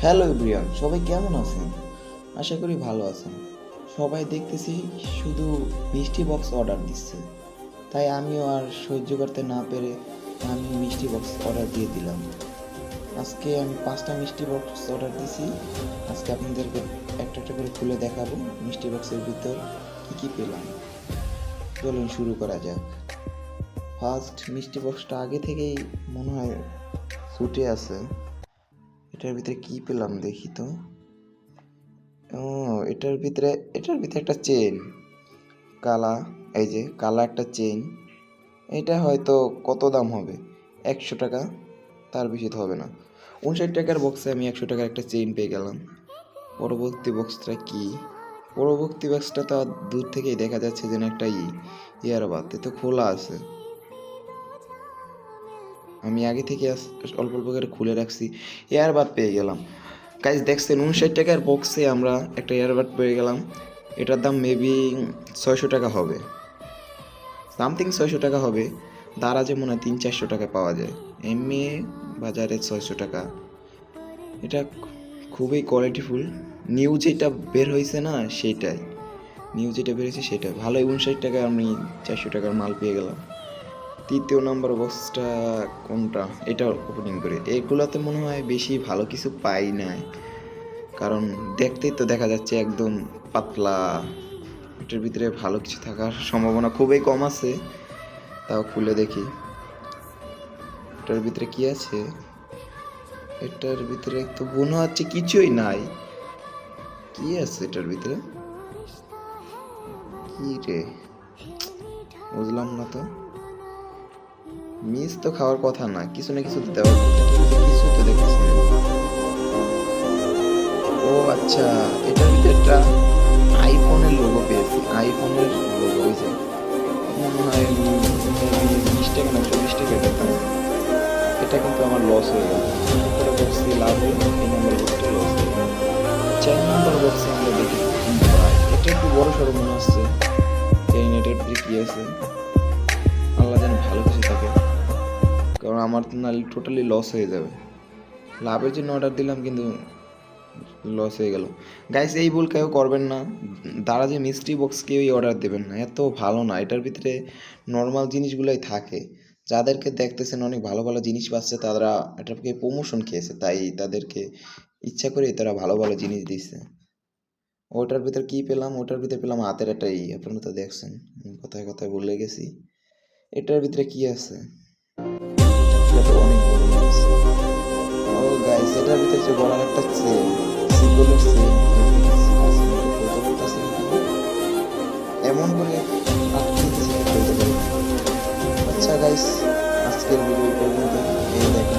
Hello Brian সবাই কেমন আছেন? আশা করি ভালো আছেন। সবাই দেখতেছি শুধু মিষ্টি বক্স অর্ডার দিচ্ছে। তাই আমিও আর সহ্য করতে না পেরে আমি মিষ্টি বক্স অর্ডার দিয়ে দিলাম। আজকে আমি পাঁচটা মিষ্টি বক্স অর্ডার দিছি। আজকে আপনাদেরকে একটা একটা করে খুলে দেখাবো মিষ্টি বক্সের ভিতর কী কী পেলাম। চলুন শুরু করা যাক। ফার্স্ট মিষ্টি বক্সটা আগে থেকেই মনে হয় ছুটে আছে। এটার ভিতরে কি পেলাম দেখি তো? ও, এটার ভিতরে এটার ভিতরে একটা চেন কালা, এই যে কালা একটা চেন এটা হয়তো কত দাম হবে? একশো টাকা, তার বেশি তো হবে না। উনষাট টাকার বক্সে আমি একশো টাকার একটা চেইন পেয়ে গেলাম। পরবর্তী বক্সটা কি? পরবর্তী বক্সটা তো দূর থেকেই দেখা যাচ্ছে যেন একটা ইয়ারবাদ, এ তো খোলা আছে। আমি আগে থেকে অল্প অল্প করে খুলে রাখছি। এয়ারবাড পেয়ে গেলাম। কাজ দেখছেন, উনষাট টাকার বক্সে আমরা একটা এয়ারবাড পেয়ে গেলাম। এটার দাম মেবি ছয়শো টাকা হবে। সামথিং ছয়শো টাকা হবে। দারাজে মনে হয় তিন চারশো টাকা পাওয়া যায়। এমনি বাজারে ছয়শো টাকা। এটা খুবই কোয়ালিটিফুল নিউ যেটা বের হয়েছে না, সেটাই। নিউ যেটা বের হয়েছে সেটা ভালোই, উনষাট টাকায় আমি চারশো টাকার মাল পেয়ে গেলাম। তৃতীয় নম্বর বক্সটা কোনটা? এটা ওপেনিং করে। এগুলোতে মনে হয় বেশি ভালো কিছু পাই নাই। কারণ দেখতেই তো দেখা যাচ্ছে একদম পাতলা। এটার ভিতরে ভালো কিছু থাকার সম্ভাবনা খুবই কম আছে। তাও খুলে দেখি। এটার ভিতরে কি আছে? এটার ভিতরে তো মনে হচ্ছে কিছুই নাই। কি আছে এটার ভিতরে? কি রে? বুঝলাম না তো। মিস তো খাওয়ার কথা না, কিছু না কিছু তো দেওয়ার কথা। কিছু তো দেখতেছি না। ও আচ্ছা এটার ভিতরে একটা আইফোনের লোগো পেয়েছি। আইফোনের লোগো হয়েছে মনে হয় না চল্লিশ টাকা এটা এটা কিন্তু আমার লস হয়ে গেল। এটা লাভ এই নম্বর বক্সটা লস হয়ে গেল। চার নম্বর বক্সে আমরা দেখি। এটা একটু বড় সড়ো মনে হচ্ছে। এই নেটের কি আছে। আল্লাহ যেন ভালো কিছু থাকে। কারণ আমার তো নাহলে টোটালি লস হয়ে যাবে। লাভের জন্য অর্ডার দিলাম কিন্তু লস হয়ে গেল। গাইস এই ভুল কেউ করবেন না। তারা যে মিষ্টি বক্স কেউই অর্ডার দেবেন না। এত ভালো না। এটার ভিতরে নর্মাল জিনিসগুলোই থাকে। যাদেরকে দেখতেছেন অনেক ভালো ভালো জিনিস পাচ্ছে, তারা এটাকে প্রমোশন খেয়েছে। তাই তাদেরকে ইচ্ছা করে তারা ভালো ভালো জিনিস দিচ্ছে ওটার ভিতর কি পেলাম? ওটার ভিতরে পেলাম হাতের একটা ই। আপনারা তো দেখছেন। কথায় কথায় ভুলে গেছি। এটার ভিতরে কি আছে? এটা অনেক বড় জিনিস। ও গাইস এটার ভিতরে যে বড় একটা চেন সিম্বলের চেন এমন করে। আচ্ছা গাইস আজকের ভিডিও